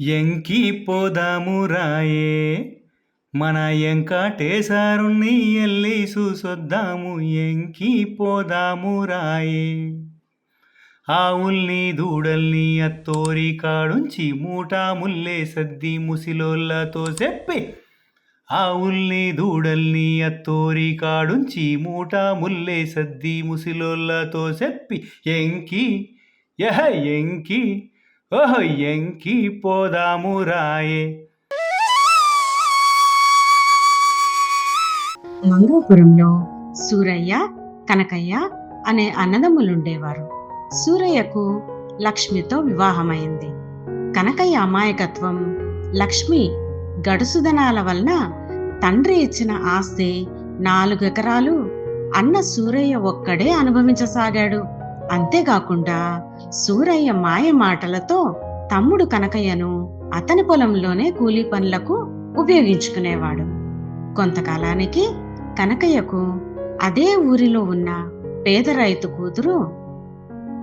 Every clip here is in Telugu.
ఎంకి పోదాము రాయే. మన ఎంకటేశారుణ్ణి ఎల్లి చూసొద్దాము ఎంకి పోదాము రాయే. ఆవుల్ని దూడల్ని అత్తోరి కాడుంచి మూటా ముల్లే సద్ది ముసిలోళ్ళతో చెప్పి. ఆవుల్ని దూడల్ని అత్తోరి కాడుంచి మూటా ముల్లే సద్ది ముసిలోళ్ళతో చెప్పి. ఎంకి యహ ఎంకి ఓహో ఎంకి పోదాము రాయే. మంగాపురంలో సూరయ్య కనకయ్య అనే అన్నదమ్ములుండేవారు. సూరయ్యకు లక్ష్మితో వివాహమైంది. కనకయ్య అమాయకత్వం లక్ష్మి గడుసుదనాల వలన తండ్రి ఇచ్చిన ఆస్తి నాలుగు ఎకరాలు అన్న సూరయ్య ఒక్కడే అనుభవించసాగాడు. అంతేకాకుండా సూరయ్య మాయ మాటలతో తమ్ముడు కనకయ్యను అతని పొలంలోనే కూలీ పనులకు ఉపయోగించుకునేవాడు. కొంతకాలానికి కనకయ్యకు అదే ఊరిలో ఉన్న పేద రైతు కూతురు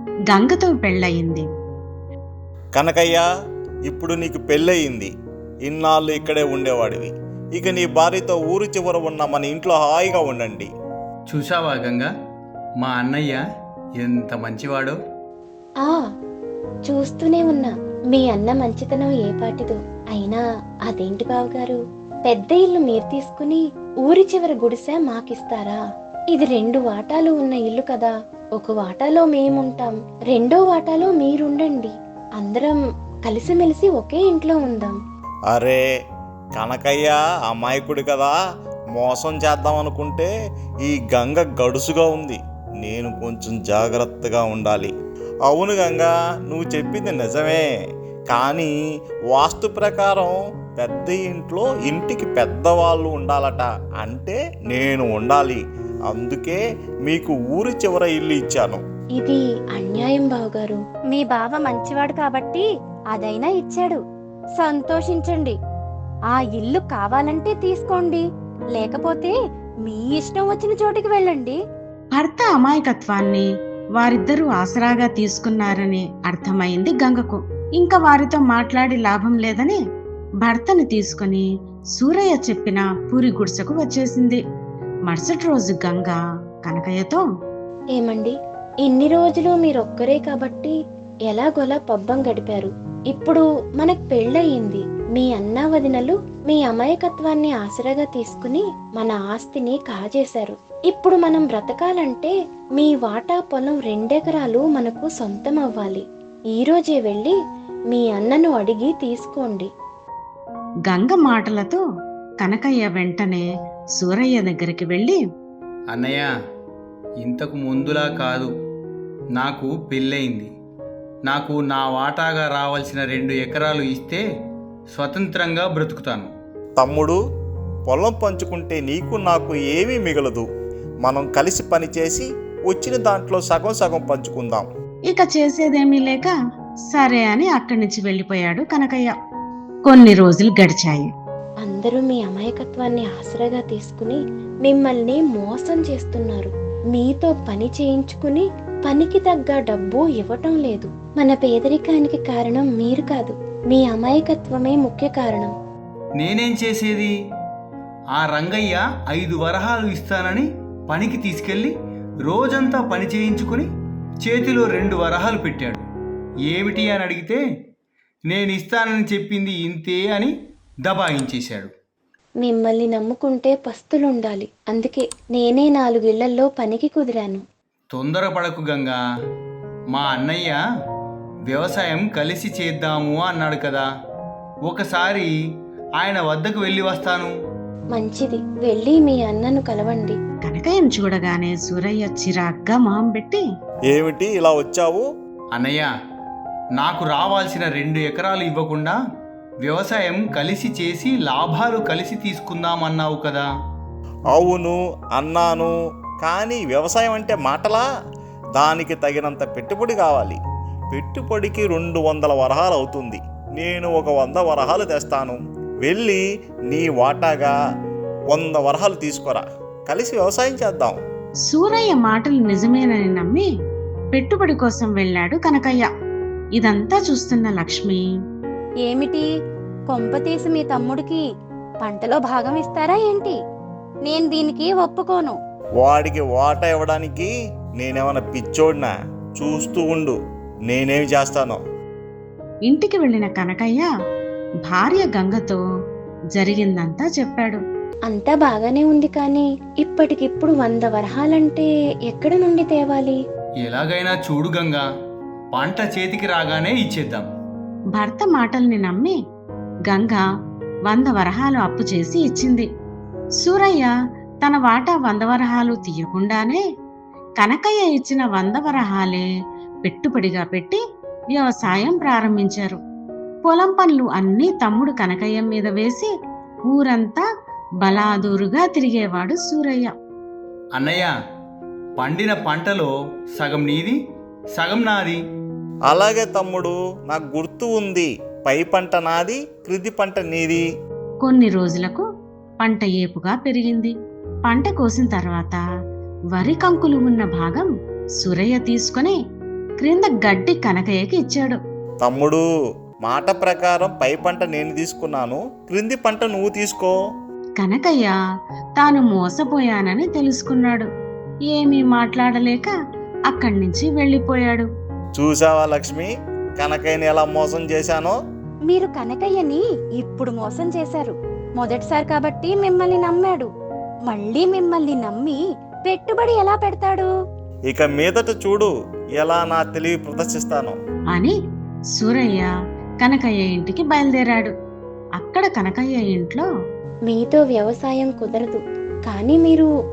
గంగతో పెళ్ళయింది. కనకయ్య ఇప్పుడు నీకు పెళ్ళయింది. ఇన్నాళ్ళు ఇక్కడే ఉండేవాడివి. ఇక నీ భార్యతో ఊరు చివర ఉన్న మన ఇంట్లో హాయిగా ఉండండి. చూసావా గంగా? మా అన్నయ్య ఎంత మంచివాడో. ఆ చూస్తూనే ఉన్నా. మీ అన్న మంచితనం ఏ పాటిదో. అయినా అదేంటి బావగారు? పెద్ద ఇల్లు మీరు తీసుకుని ఊరి చివర గుడిసె మాకిస్తారా? ఇది రెండు వాటాలు ఉన్న ఇల్లు కదా. ఒక వాటాలో మేముంటాం. రెండో వాటాలో మీరుండండి. అందరం కలిసిమెలిసి ఒకే ఇంట్లో ఉందాం. అరే కనకయ్య అమాయకుడు కదా. మోసం చేద్దాం అనుకుంటే ఈ గంగ గడుసుగా ఉంది. నేను కొంచెం జాగ్రత్తగా ఉండాలి. అవును గంగ నువ్వు చెప్పింది నిజమే. కానీ వాస్తు ప్రకారం పెద్ద ఇంట్లో ఇంటికి పెద్దవాళ్ళు ఉండాలట. అంటే నేను ఉండాలి. అందుకే మీకు ఊరి చివర ఇల్లు ఇచ్చాను. ఇది అన్యాయం బావగారు. మీ బావ మంచివాడు కాబట్టి అదైనా ఇచ్చాడు. సంతోషించండి. ఆ ఇల్లు కావాలంటే తీసుకోండి. లేకపోతే మీ ఇష్టం వచ్చిన చోటికి వెళ్ళండి. భర్త అమాయకత్వాన్ని వారిద్దరూ ఆసరాగా తీసుకున్నారని అర్థమైంది గంగకు. ఇంకా వారితో మాట్లాడి లాభం లేదని భర్తని తీసుకుని సూరయ్య చెప్పిన పూరి గుడిసెకు వచ్చేసింది. మరుసటి రోజు గంగ కనకయ్యతో ఏమండి ఇన్ని రోజులు మీరొక్కరే కాబట్టి ఎలాగోలా పబ్బం గడిపారు. ఇప్పుడు మనకు పెళ్ళయింది. మీ అన్నా వదినలు మీ అమాయకత్వాన్ని ఆసరాగా తీసుకుని మన ఆస్తిని కాజేశారు. ఇప్పుడు మనం బ్రతకాలంటే మీ వాటా పొలం రెండెకరాలు మనకు సొంతం అవ్వాలి ఈ రోజే వెళ్ళి మీ అన్నను అడిగి తీసుకోండి. గంగ మాటలతో కనకయ్య వెంటనే సూరయ్య దగ్గరికి వెళ్ళి అన్నయ్య ఇంతకు ముందులా కాదు. నాకు పెళ్ళయింది. నాకు నా వాటాగా రావాల్సిన రెండు ఎకరాలు ఇస్తే స్వతంత్రంగా బ్రతుకుతాను. తమ్ముడు పొలం పంచుకుంటే నీకు నాకు ఏమీ మిగలదు. మనం కలిసి పనిచేసి వచ్చిన దాంట్లో సగం సగం పంచుకుందాం. ఇక చేసేదేమీ లేక సరే అని అక్కడి నుంచి వెళ్ళిపోయాడు కనకయ్య. కొన్ని రోజులు గడిచాయి. అందరూ మీ అమాయకత్వాన్ని ఆసరాగా తీసుకుని మిమ్మల్ని మోసం చేస్తున్నారు. మీతో పని చేయించుకుని పనికి తగ్గ డబ్బు ఇవ్వటం లేదు. మన పేదరికానికి కారణం మీరు కాదు. మీ అమాయకత్వమే ముఖ్య కారణం. నేనేం చేసేది? ఆ రంగయ్య ఐదు వరహాలు ఇస్తానని పనికి తీసుకెళ్ళి రోజంతా పని చేయించుకుని చేతిలో రెండు వరహాలు పెట్టాడు. ఏమిటి అని అడిగితే నేను ఇస్తానని చెప్పింది ఇంతే అని దబాయించేశాడు. మిమ్మల్ని నమ్ముకుంటే పస్తులుండాలి. అందుకే నేనే నాలుగిళ్ళలో పనికి కుదిరాను. తొందరపడకు గంగా. మా అన్నయ్య వ్యవసాయం కలిసి చేద్దాము అన్నాడు కదా. ఒకసారి ఆయన వద్దకు వెళ్ళి వస్తాను. మంచిది. వెళ్ళి మీ అన్నను కలవండి. కనకయ్యను చూడగానే సూరయ్య చిరాగ్గా మొహం పెట్టి ఏమిటి ఇలా వచ్చావు? అన్నయ్య నాకు రావాల్సిన రెండు ఎకరాలు ఇవ్వకుండా వ్యవసాయం కలిసి చేసి లాభాలు కలిసి తీసుకుందామన్నావు కదా. అవును అన్నాను. కానీ వ్యవసాయం అంటే మాటలా? దానికి తగినంత పెట్టుబడి కావాలి. పెట్టుబడికి రెండు వందల వరహాలు అవుతుంది. నేను ఒక వంద వరహాలు తెస్తాను. వెళ్ళి నీ వాటాగా వంద వరహాలు తీసుకురా. కలిసి వ్యవసాయం చేద్దాం. సూరయ్య మాటలు నిజమేనని నమ్మి పెట్టుబడి కోసం వెళ్ళాడు కనకయ్య. ఇదంతా చూస్తున్న లక్ష్మి. ఏమిటి? కొంప తీసి మీ తమ్ముడికి పంటలో భాగం ఇస్తారా ఏంటి? నేను దీనికి ఒప్పుకోను. వాడికి వాట ఇవ్వడానికి నేనేమన్నా పిచ్చోడినా? చూస్తూ ఉండు. నేనేమి చేస్తానో. ఇంటికి వెళ్ళిన కనకయ్య భార్య గంగతో జరిగిందంతా చెప్పాడు. అంతా బాగానే ఉంది కానీ ఇప్పటికిప్పుడు వంద వరహాలంటే ఎక్కడ నుండి తేవాలి? ఎలాగైనా చూడు గంగా పంట చేతికి రాగానే ఇచ్చేద్దాం. భర్త మాటల్ని నమ్మి గంగ వంద వరహాలు అప్పు చేసి ఇచ్చింది. సూరయ్య తన వాటా వంద వరహాలు తీయకుండానే కనకయ్య ఇచ్చిన వంద వరహాలే పెట్టుబడిగా పెట్టి వ్యవసాయం ప్రారంభించారు. పొలం పనులు అన్నీ తమ్ముడు కనకయ్య మీద వేసి ఊరంతా బలాదూరుగా తిరిగేవాడు సూరయ్య. అన్నయ్య పండిన పంటలో సగం నీది సగం నాది? అలాగే తమ్ముడు నాకు గుర్తు ఉంది. పై పంట నాది క్రిది పంట నీది. కొన్ని రోజులకు పంట ఏపుగా పెరిగింది. పంట కోసిన తర్వాత వరి కంకులు ఉన్న భాగం సురయ్య తీసుకొని క్రింద గడ్డి కనకయ్యకి ఇచ్చాడు. తమ్ముడు మాట ప్రకారం పై పంట నేను తీసుకున్నాను క్రింది పంట నువ్వు తీసుకో. కనకయ్య తాను మోసపోయానని తెలుసుకున్నాడు. ఏమీ మాట్లాడలేక అక్కడి నుంచి వెళ్ళిపోయాడు. చూసావా లక్ష్మి? కనకయ్యని ఎలా మోసం చేశానో? మీరు కనకయ్యని ఇప్పుడు మోసం చేశారు. మొదటిసారి కాబట్టి మిమ్మల్ని నమ్మాడు. మళ్ళీ మిమ్మల్ని నమ్మి పెట్టుబడి ఎలా పెడతాడు? ఇక మీదట చూడు ఎలా నా తెలివి ప్రదర్శిస్తాను. అని సూరయ్య కనకయ్య ఇంటికి బయలుదేరాడు. అక్కడ కనకయ్య ఇంట్లో మీతో వ్యవసాయం కుదరదు. కానీ మీరు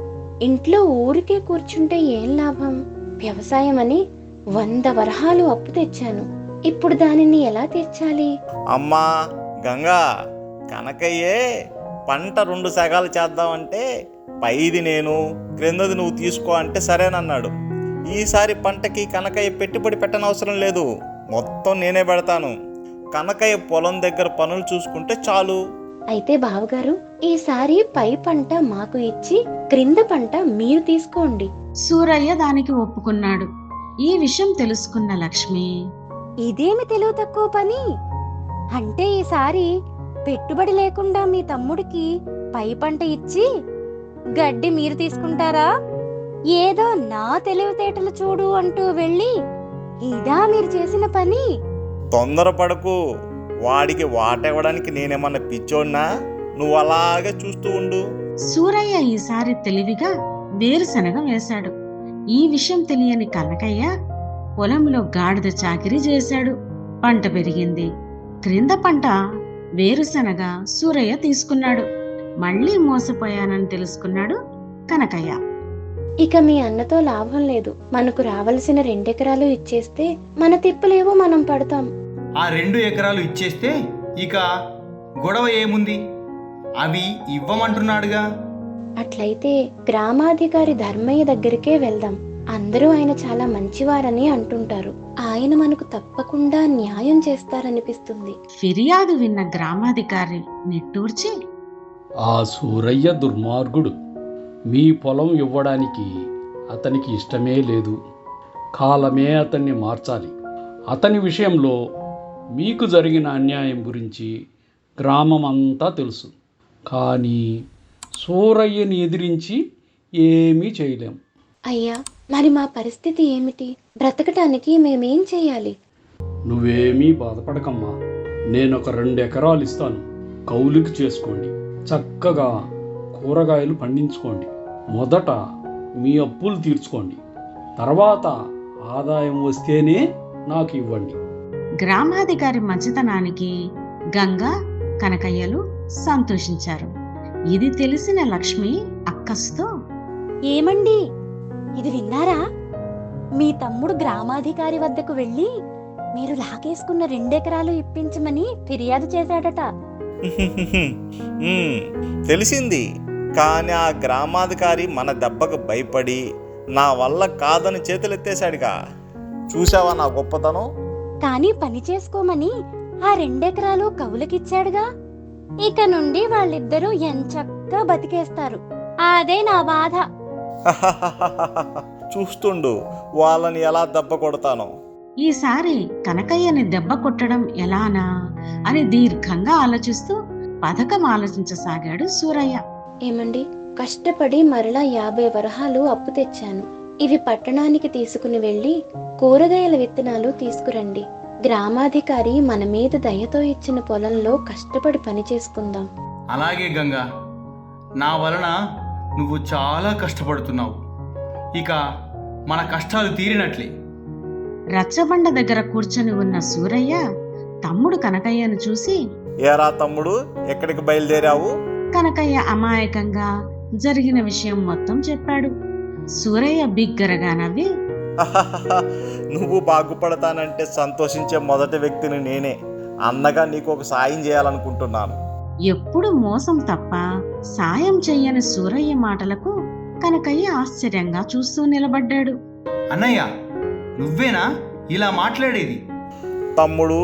ఇంట్లో ఊరికే కూర్చుంటే ఏం లాభం? వ్యవసాయం అని వంద వరహాలు అప్పు తెచ్చాను. ఇప్పుడు దానిని ఎలా తీర్చాలి? అమ్మా గంగా కనకయ్యే పంట రెండు సగాలు చేద్దామంటే పైది నేను క్రిందది నువ్వు తీసుకో అంటే సరేనన్నాడు. ఈసారి పంటకి కనకయ్య పెట్టుబడి పెట్టనవసరం లేదు. మొత్తం నేనే పెడతాను. కనకయ్య పొలం దగ్గర పనులు చూసుకుంటే చాలు. అయితే బావగారు ఈసారి పై పంట మాకు ఇచ్చి క్రింద పంట మీరు తీసుకోండి. సూరయ్య దానికి ఒప్పుకున్నాడు. ఈ విషయం తెలుసుకున్న లక్ష్మి. ఇదేమి తెలివి తక్కువ పని? అంటే ఈసారి పెట్టుబడి లేకుండా మీ తమ్ముడికి పై పంట ఇచ్చి గడ్డి మీరు తీసుకుంటారా? ఏదో నా తెలివితేటలు చూడు అంటూ వెళ్ళి ఇదా మీరు చేసిన పని? తొందరపడకు. వాడికి వాటవ్వడానికి నేనేమన్నా పిచ్చోడినా? నువ్వు అలాగే చూస్తూ ఉండు. సూరయ్య ఈసారి తెలివిగా వేరుశనగ వేశాడు. ఈ విషయం తెలియని కనకయ్య పొలంలో గాడిద చాకిరీ చేశాడు. పంట పెరిగింది. క్రింద పంట వేరుశనగ సూరయ్య తీసుకున్నాడు. మళ్ళీ మోసపోయానని తెలుసుకున్నాడు కనకయ్య. ఇక మీ అన్నతో లాభం లేదు. మనకు రావలసిన రెండెకరాలు ఇచ్చేస్తే మన తిప్పలేవో మనం పడతాం. ఆ రెండు ఎకరాలు ఇచ్చేస్తే ఇక గొడవ ఏముంది? అవి ఇవ్వమంటున్నాడుగా. అట్లయితే గ్రామాధికారి ధర్మయ్య దగ్గరికే వెళ్దాం. అందరూ ఆయన చాలా మంచివారని అంటుంటారు. ఆయన మనకు తప్పకుండా న్యాయం చేస్తారనిపిస్తుంది. ఫిర్యాదు విన్న గ్రామాధికారి నిట్టూర్చి ఆ సూరయ్య దుర్మార్గుడు. మీ పొలం ఇవ్వడానికి అతనికి ఇష్టమే లేదు. కాలమే అతన్ని మార్చాలి. అతని విషయంలో మీకు జరిగిన అన్యాయం గురించి గ్రామం అంతా తెలుసు. కానీ సూరయ్యని ఎదిరించి ఏమీ చేయలేం. అయ్యా మరి మా పరిస్థితి ఏమిటి? బ్రతకటానికి మేమేం చేయాలి? నువ్వేమీ బాధపడకమ్మా. నేను ఒక రెండు ఎకరాలు ఇస్తాను. కౌలుకి చేసుకోండి. చక్కగా కూరగాయలు పండించుకోండి. మొదట మీ అప్పులు తీర్చుకోండి. తర్వాత ఆదాయం వస్తేనే నాకు ఇవ్వండి. గ్రామాధికారి మంచితనానికి గంగ కనకయ్యలు సంతోషించారు. ఇది తెలిసిన లక్ష్మి అక్కస్తో ఏమండి? ఇది విన్నారా? మీ తమ్ముడు గ్రామాధికారి వద్దకు వెళ్ళి మీరు లాగేసుకున్న రెండెకరాలు ఇప్పించమని ఫిర్యాదు చేశాడట. తెలిసింది. కానీ ఆ గ్రామాధికారి మన దెబ్బకు భయపడి నా వల్ల కాదని చేతులెత్తేశాడుగా. చూసావా నా గొప్పతనం? కానీ పని చేసుకోమని ఆ రెండెకరాలు కవులకిచ్చాడుగా. ఇక నుండి వాళ్ళిద్దరూ ఎంచక్కా బతికేస్తారు. అదే నా బాధ. చూస్తుండు వాళ్ళని ఎలా దెబ్బ కొడతానో. ఈసారి కనకయ్యని దెబ్బ కొట్టడం ఎలానా అని దీర్ఘంగా ఆలోచిస్తూ పథకం ఆలోచించసాగాడు సూరయ్య. ఏమండి? కష్టపడి మరలా యాభై వరహాలు అప్పు తెచ్చాను. ఇవి పట్టణానికి తీసుకుని వెళ్ళి కూరగాయల విత్తనాలు తీసుకురండి. గ్రామాధికారి మన మీద దయతో ఇచ్చిన పొలంలో కష్టపడి పని చేసుకుందాం. అలాగే గంగా. నా వలన నువ్వు చాలా కష్టపడుతున్నావు. ఇక మన కష్టాలు తీరినట్లే. రచ్చబండ దగ్గర కూర్చొని ఉన్న సూరయ్య తమ్ముడు కనకయ్యను చూసి ఏరా తమ్ముడు ఎక్కడికి బయలుదేరావు? కనకయ్య అమాయకంగా జరిగిన విషయం మొత్తం చెప్పాడు. సూరయ్య బిగ్గరగా నవ్వి నువ్వు బాగుపడతానంటే సంతోషించే మొదటి వ్యక్తిని నేనే. అన్నగా నీకు ఒక సాయం చేయాలనుకుంటున్నాను. ఎప్పుడు మోసం తప్ప సాయం చెయ్యని సూరయ్య మాటలకు కనకయ్య ఆశ్చర్యంగా చూస్తూ నిలబడ్డాడు. అన్నయ్య నువ్వేనా ఇలా మాట్లాడేది? తమ్ముడు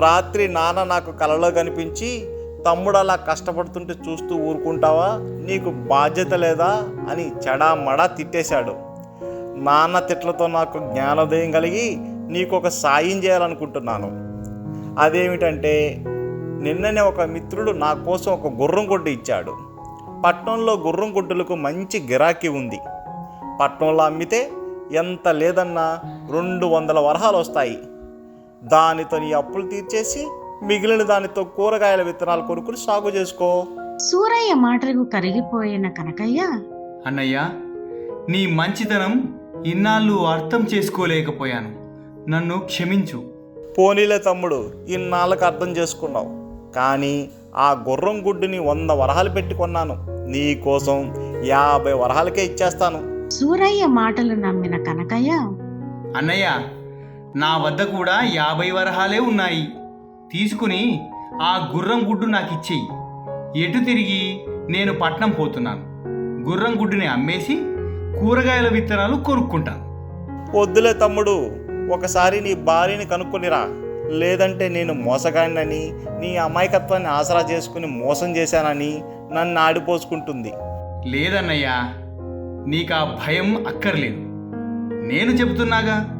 రాత్రి నాన్న నాకు కలలో కనిపించి తమ్ముడు అలా కష్టపడుతుంటే చూస్తూ ఊరుకుంటావా? నీకు బాధ్యత లేదా? అని చెడామడా తిట్టేశాడు. నాన్న తిట్లతో నాకు జ్ఞానోదయం కలిగి నీకు ఒక సాయం చేయాలనుకుంటున్నాను. అదేమిటంటే నిన్ననే ఒక మిత్రుడు నా కోసం ఒక గుర్రం గుడ్డు ఇచ్చాడు. పట్నంలో గుర్రం గుడ్డులకు మంచి గిరాకీ ఉంది. పట్నంలో అమ్మితే ఎంత లేదన్నా రెండు వందల వరహాలు వస్తాయి. దానితో నీ అప్పులు తీర్చేసి మిగిలిన దానితో కూరగాయల విత్తనాలు కొనుక్కుని సాగు చేసుకో. సూరయ్య మాటలకు కరిగిపోయిన కనకయ్య అన్నయ్య నీ మంచితనం ఇన్నాళ్ళు అర్థం చేసుకోలేకపోయాను. నన్ను క్షమించు. పోనీలే తమ్ముడు ఇన్నాళ్ళకి అర్థం చేసుకున్నావు. కానీ ఆ గుర్రం గుడ్డుని వంద వరహాలు పెట్టి కొన్నాను. నీ కోసం యాభై వరహాలకే ఇచ్చేస్తాను. సూరయ్య మాటలు నమ్మిన కనకయ్య అన్నయ్య నా వద్ద కూడా యాభై వరహాలే ఉన్నాయి. తీసుకుని ఆ గుర్రం గుడ్డు నాకు ఇచ్చేయి. ఎటు తిరిగి నేను పట్నం పోతున్నాను. గుర్రం గుడ్డుని అమ్మేసి కూరగాయల విత్తనాలు కొనుక్కుంటాను. వద్దులే తమ్ముడు ఒకసారి నీ భార్యని కనుక్కొనిరా. లేదంటే నేను మోసగాడినని నీ అమాయకత్వాన్ని ఆసరా చేసుకుని మోసం చేశానని నన్ను ఆడిపోసుకుంటుంది. లేదన్నయ్యా నీకు ఆ భయం అక్కర్లేదు. నేను చెబుతున్నాగా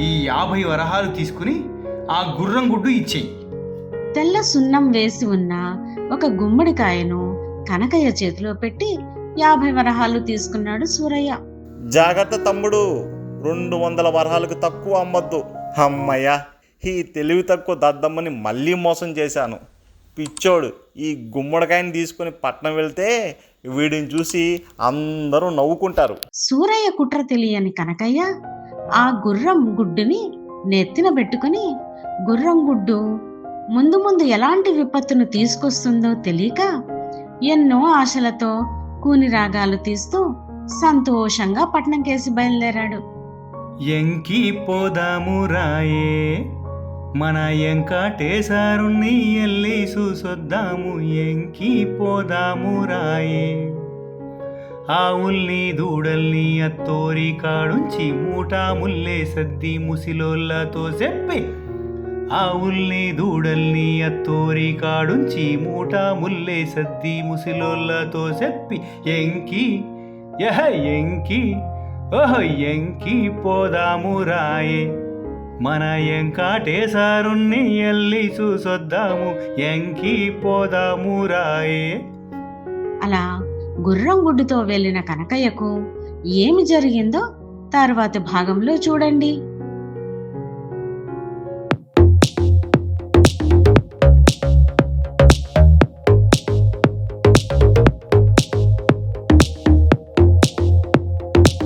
ఈ యాభై వరహాలు తీసుకుని ఆ గుర్రం గుడ్డు ఇచ్చేయి. తెల్ల సున్నం వేసి ఉన్న ఒక గుమ్మడికాయను కనకయ్య చేతిలో పెట్టి యాభై వరహాలు తీసుకున్నాడు సూరయ్య. జాగ్రత్త తమ్ముడు రెండు వందల వరహాలకు తక్కువ అమ్మద్దు. అమ్మయ్య ఈ తెలివి తక్కువ దద్దమ్మని మళ్ళీ మోసం చేశాను. పిచ్చోడు ఈ గుమ్మడికాయని తీసుకొని పట్నం వెళ్తే వీడిని చూసి అందరూ నవ్వుకుంటారు. సూరయ్య కుట్ర తెలియని కనకయ్య ఆ గుర్రం గుడ్డుని నెత్తిన పెట్టుకుని గుర్రం గుడ్డు. ముందు ముందు ఎలాంటి విపత్తును తీసుకొస్తుందో తెలియక ఎన్నో ఆశలతో కూని రాగాలు తీస్తూ సంతోషంగా పట్నం కేసి బయలుదేరాడు. ఎంకి పోదాము రాయే మన ఎంకటేశారుణ్ణి ఎల్లి చూసొద్దాము ఎంకి పోదాము రాయే ఆవుల్ని దూడల్ని అత్తోరి కాడుంచి మూటా ముల్లే సద్ది ముసిలోళ్ళతో చెప్పి ఆవుల్ని దూడల్ని అత్తోరి కాడుంచి మూటా ముల్లే సద్ది ముసిలోళ్ళతో చెప్పి ఎంకి యహ ఎంకి ఓహ ఎంకి పోదాము రాయే. మన ఎంకాటేశారుణ్ణి ఎల్లి చూసొద్దాము ఎంకి పోదాము రాయే. అలా గుర్రం గుడ్డుతో వెళ్ళిన కనకయ్యకు ఏమి జరిగిందో తర్వాతి భాగంలో చూడండి.